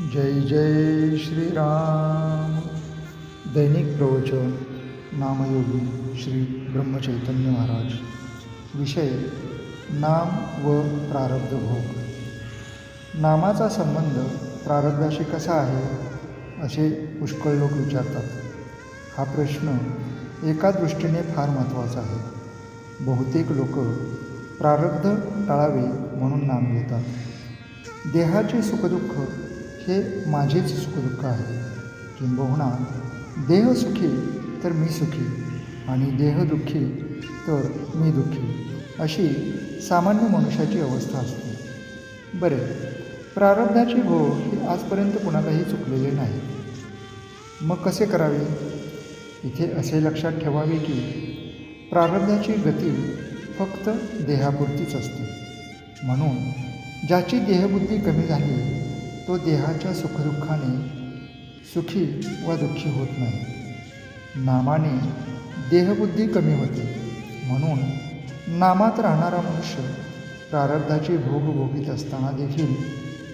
जय जय श्रीराम. दैनिक प्रवचन नामयोगी श्री ब्रह्मचैतन्य महाराज. विषय नाम व प्रारब्ध भोग. नामाचा संबंध प्रारब्धाशी कसा आहे असे पुष्कळ लोक विचारतात. हा प्रश्न एका दृष्टीने फार महत्त्वाचा आहे. बहुतेक लोक प्रारब्ध टाळावे म्हणून नाम घेतात. देहाचे सुखदुःख हे माझेच सुखदुःख आहे. किंबहुना देह सुखी तर मी सुखी आणि देह दुःखी तर मी दुःखी अशी सामान्य मनुष्याची अवस्था असते. बरे प्रारब्धाची घोळ ही आजपर्यंत कुणालाही चुकलेले नाही. मग कसे करावे? इथे असे लक्षात ठेवावे की प्रारब्धाची गती फक्त देहापुरतीच असते. म्हणून ज्याची देहबुद्धी कमी झाली तो देहाच्या सुखदुःखाने सुखी व दुःखी होत नाही. नामाने देहबुद्धी कमी होते. म्हणून नामात राहणारा मनुष्य प्रारब्धाचे भोग भोगीत असताना देखील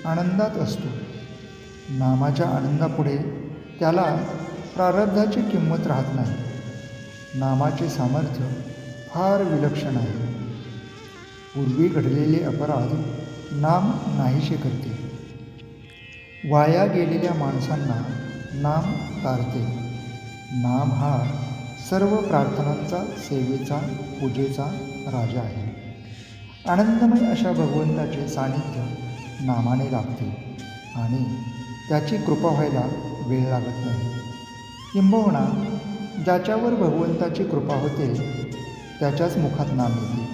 आनंदात असतो. नामाच्या आनंदापुढे त्याला प्रारब्धाची किंमत राहत नाही. नामाचे सामर्थ्य फार विलक्षण आहे. पूर्वी घडलेले अपराध नाम नाहीसे करते. वाया गेलेल्या माणसांना नाम तारते. नाम हा सर्व प्रार्थनांचा सेवेचा पूजेचा राजा आहे. आनंदमय अशा भगवंताचे सानिध्य नामाने लाभते आणि त्याची कृपा व्हायला वेळ लागत नाही. किंबहुना ज्याच्यावर भगवंताची कृपा होते त्याच्याच मुखात नाम येते.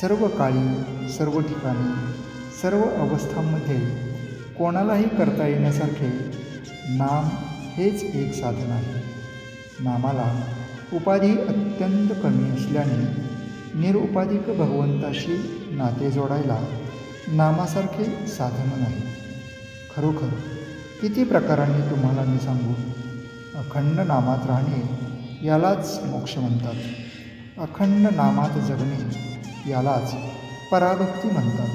सर्व काळी सर्व ठिकाणी सर्व अवस्थांमध्ये कोणालाही करता येण्यासारखे नाम हेच एक साधन आहे. नामाला उपाधी अत्यंत कमी असल्याने निरुपाधिक भगवंताशी नाते जोडायला नामासारखे साधन नाही. खरोखर किती प्रकारांनी तुम्हाला मी सांगू? अखंड नामात राहणे यालाच मोक्ष म्हणतात. अखंड नामात जगणे यालाच पराभक्ती म्हणतात.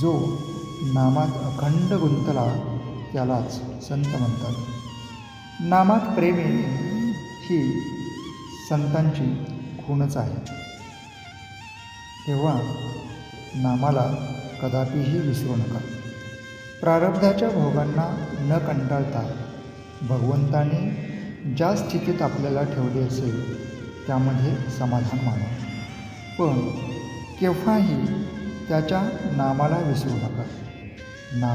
जो नामात अखंड गुंतला त्यालाच संत म्हणतात. नामात प्रेमे ही संतांची खूणच आहे. तेव्हा नामाला कदापिही विसरू नका. प्रारब्धाच्या भोगांना न कंटाळता भगवंताने ज्या स्थितीत आपल्याला ठेवले असेल त्यामध्ये समाधान माना. पण केव्हाही त्याच्या नामाला विसरू नका. नाम